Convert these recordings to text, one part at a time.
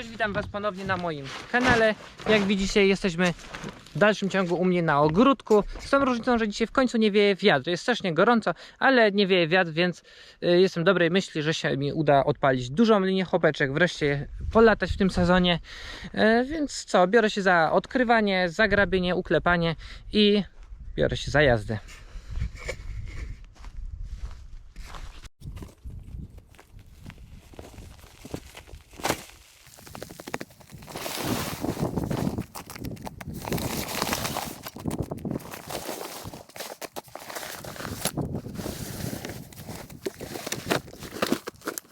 Cześć, witam Was ponownie na moim kanale. Jak widzicie, jesteśmy w dalszym ciągu u mnie na ogródku. Z tą różnicą, że dzisiaj w końcu nie wieje wiatr. Jest strasznie gorąco, ale nie wieje wiatr, więc y, jestem dobrej myśli, że się mi uda odpalić dużą linię chopeczek, wreszcie polatać w tym sezonie. Y, Więc co, biorę się za odkrywanie, zagrabienie, uklepanie i biorę się za jazdę.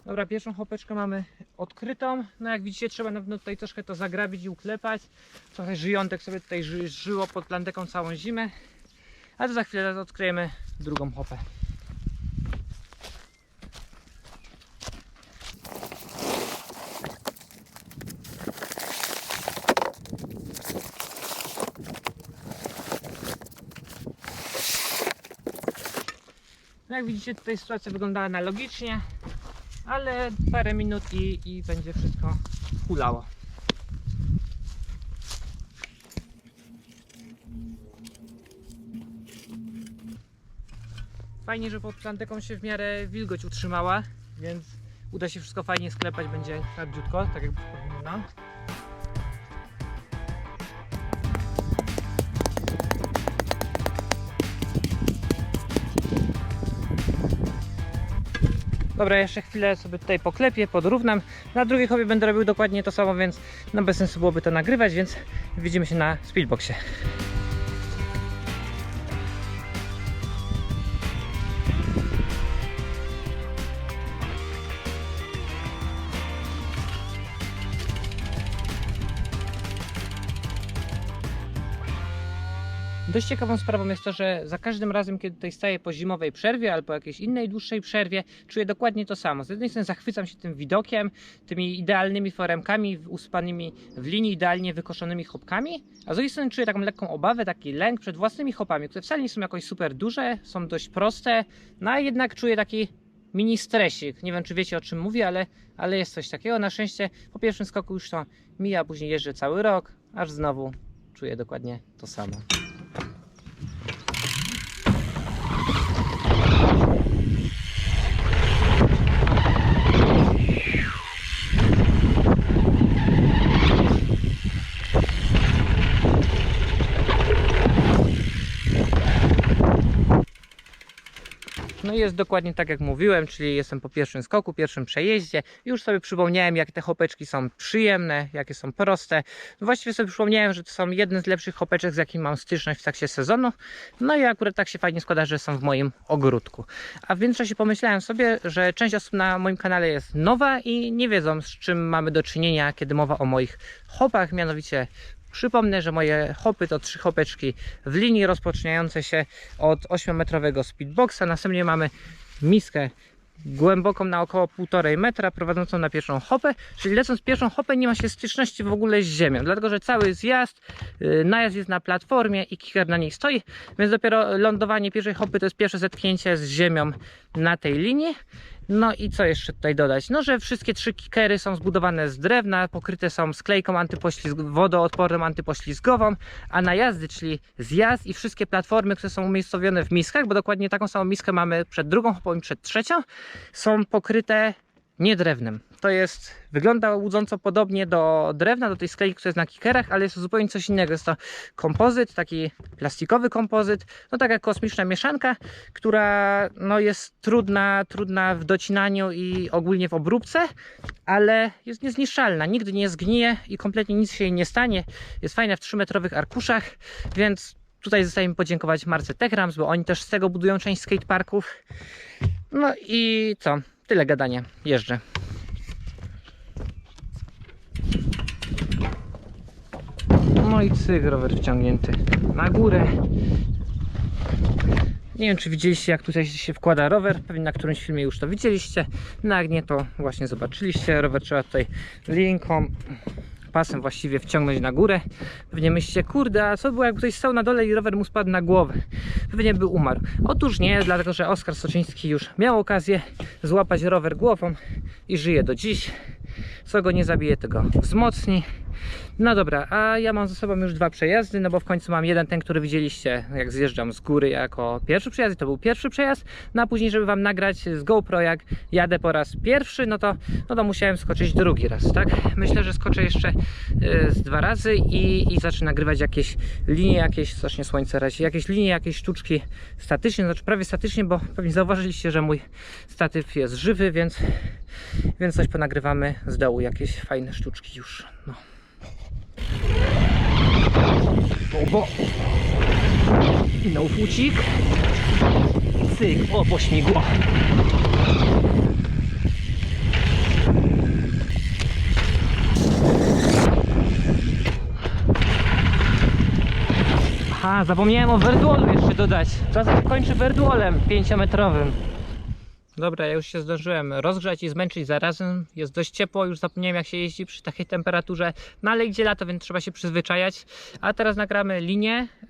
Dobra, pierwszą chopeczkę mamy odkrytą. No jak widzicie, trzeba na pewno tutaj troszkę to zagrabić i uklepać. Trochę żyjątek sobie tutaj ży, żyło pod planteką całą zimę. A to za chwilę odkryjemy drugą hopę. No jak widzicie, tutaj sytuacja wygląda analogicznie ale parę minut i, i będzie wszystko hulało. Fajnie, że pod planteką się w miarę wilgoć utrzymała, więc uda się wszystko fajnie sklepać, będzie hardziutko, tak jak powinno. Dobra, jeszcze chwilę sobie tutaj poklepię, podrównam. Na drugiej hobby będę robił dokładnie to samo, więc no bez sensu byłoby to nagrywać, więc widzimy się na Speedboxie. Dość ciekawą sprawą jest to, że za każdym razem, kiedy tutaj staję po zimowej przerwie albo jakiejś innej dłuższej przerwie, czuję dokładnie to samo. Z jednej strony zachwycam się tym widokiem, tymi idealnymi foremkami uspanymi w linii, idealnie wykoszonymi hopkami, a z drugiej strony czuję taką lekką obawę, taki lęk przed własnymi hopami, które wcale nie są jakoś super duże, są dość proste, no a jednak czuję taki mini stresik. Nie wiem, czy wiecie o czym mówię, ale, ale jest coś takiego. Na szczęście po pierwszym skoku już to mija, później jeżdżę cały rok, aż znowu czuję dokładnie to samo. No jest dokładnie tak jak mówiłem, czyli jestem po pierwszym skoku, pierwszym przejeździe. Już sobie przypomniałem, jak te hopeczki są przyjemne, jakie są proste. Właściwie sobie przypomniałem, że to są jedne z lepszych hopeczek, z jakimi mam styczność w trakcie sezonu. No i akurat tak się fajnie składa, że są w moim ogródku. A w międzyczasie pomyślałem sobie, że część osób na moim kanale jest nowa i nie wiedzą, z czym mamy do czynienia, kiedy mowa o moich hopach, mianowicie Przypomnę, że moje hopy to trzy hopeczki w linii rozpoczynające się od 8-metrowego speedboxa. Następnie mamy miskę głęboką na około 1,5 metra prowadzącą na pierwszą hopę, czyli lecąc pierwszą hopę nie ma się styczności w ogóle z ziemią, dlatego że cały zjazd, yy, najazd jest na platformie i kicker na niej stoi, więc dopiero lądowanie pierwszej hopy to jest pierwsze zetknięcie z ziemią na tej linii. No i co jeszcze tutaj dodać? No, że wszystkie trzy kickery są zbudowane z drewna, pokryte są sklejką antypoślizg wodoodporną, antypoślizgową, a najazdy, czyli zjazd i wszystkie platformy, które są umiejscowione w miskach, bo dokładnie taką samą miskę mamy przed drugą hopą i przed trzecią, są pokryte nie drewnem. To jest, wygląda łudząco podobnie do drewna, do tej sklejki, która jest na kickerach, ale jest to zupełnie coś innego. Jest to kompozyt, taki plastikowy kompozyt, no taka kosmiczna mieszanka, która no, jest trudna, trudna w docinaniu i ogólnie w obróbce, ale jest niezniszczalna, nigdy nie zgnije i kompletnie nic się jej nie stanie. Jest fajna w 3-metrowych arkuszach, więc tutaj zostaje mi podziękować marce Techrams, bo oni też z tego budują część skateparków. No i co? Tyle gadania. Jeżdżę. No i cyk, rower wciągnięty na górę. Nie wiem, czy widzieliście, jak tutaj się wkłada rower. Pewnie na którymś filmie już to widzieliście. No jak nie, to właśnie zobaczyliście. Rower trzeba tutaj linką, pasem właściwie wciągnąć na górę. Pewnie myślicie, kurde, a co było, jak ktoś stał na dole i rower mu spadł na głowę? Pewnie by umarł. Otóż nie, dlatego że Oskar Soczyński już miał okazję złapać rower głową i żyje do dziś. Co go nie zabije, tego wzmocni. No dobra, a ja mam ze sobą już dwa przejazdy, no bo w końcu mam jeden, ten, który widzieliście, jak zjeżdżam z góry jako pierwszy przejazd, i to był pierwszy przejazd, no a później, żeby wam nagrać z GoPro, jak jadę po raz pierwszy, no to, no to musiałem skoczyć drugi raz, tak? Myślę, że skoczę jeszcze y, z dwa razy i, i zacznę nagrywać jakieś linie, jakieś, zacznie słońce razi, jakieś linie, jakieś sztuczki statycznie, znaczy prawie statycznie, bo pewnie zauważyliście, że mój statyw jest żywy, więc, więc coś ponagrywamy z dołu, jakieś fajne sztuczki już, no. Obo. No fucik. Cyk, o pośmigło. Aha, zapomniałem o werduolu jeszcze dodać. Czasem kończy werduolem 5-metrowym. Dobra, ja już się zdążyłem rozgrzać i zmęczyć zarazem. Jest dość ciepło, już zapomniałem jak się jeździ przy takiej temperaturze. No ale idzie lato, więc trzeba się przyzwyczajać. A teraz nagramy linię, yy,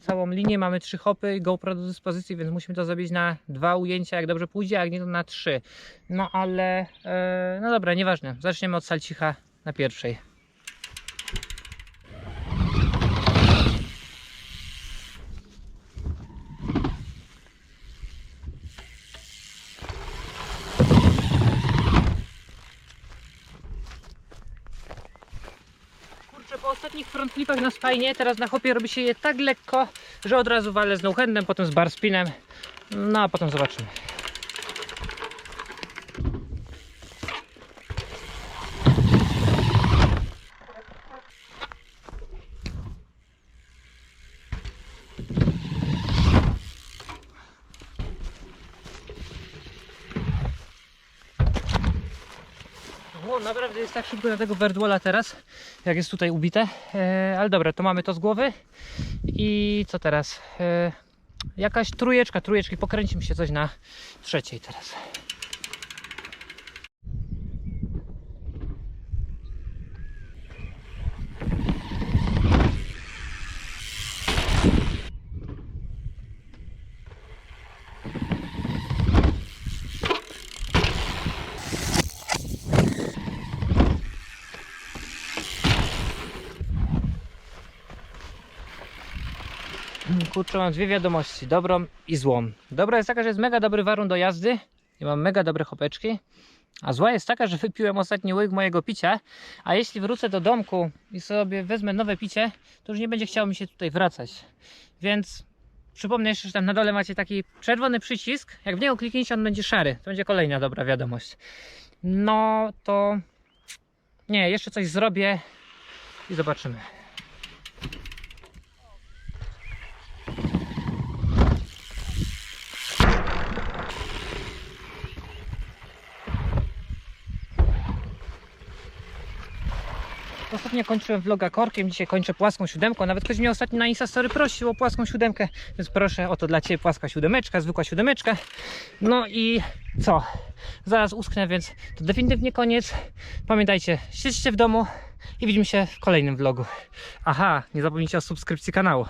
całą linię. Mamy trzy hopy GoPro do dyspozycji, więc musimy to zrobić na dwa ujęcia, jak dobrze pójdzie, jak nie to na trzy. No ale, yy, no dobra, nieważne. Zaczniemy od salcicha na pierwszej. Po ostatnich front flipach na spajnie, teraz na hopie robi się je tak lekko, że od razu walę z no-handem, potem z bar spinem. No a potem zobaczymy. Naprawdę jest tak szybko na tego Verdwalla teraz, jak jest tutaj ubite. E, ale dobra, to mamy to z głowy. I co teraz? E, jakaś trójeczka, trójeczki. Pokręcimy się coś na trzeciej teraz. Kurczę, mam dwie wiadomości, dobrą i złą. Dobra jest taka, że jest mega dobry warun do jazdy i mam mega dobre chopeczki. A zła jest taka, że wypiłem ostatni łyk mojego picia, a jeśli wrócę do domku i sobie wezmę nowe picie, to już nie będzie chciało mi się tutaj wracać. Więc przypomnę jeszcze, że tam na dole macie taki czerwony przycisk. Jak w niego klikniecie, on będzie szary. To będzie kolejna dobra wiadomość. No to... Nie, jeszcze coś zrobię i zobaczymy. Ostatnio kończyłem vloga korkiem, dzisiaj kończę płaską siódemką. Nawet ktoś mnie ostatnio na Instastory prosił o płaską siódemkę, więc proszę, oto dla Ciebie płaska siódemeczka, zwykła siódemeczka. No i co? Zaraz uschnę, więc to definitywnie koniec. Pamiętajcie, siedźcie w domu i widzimy się w kolejnym vlogu. Aha, nie zapomnijcie o subskrypcji kanału.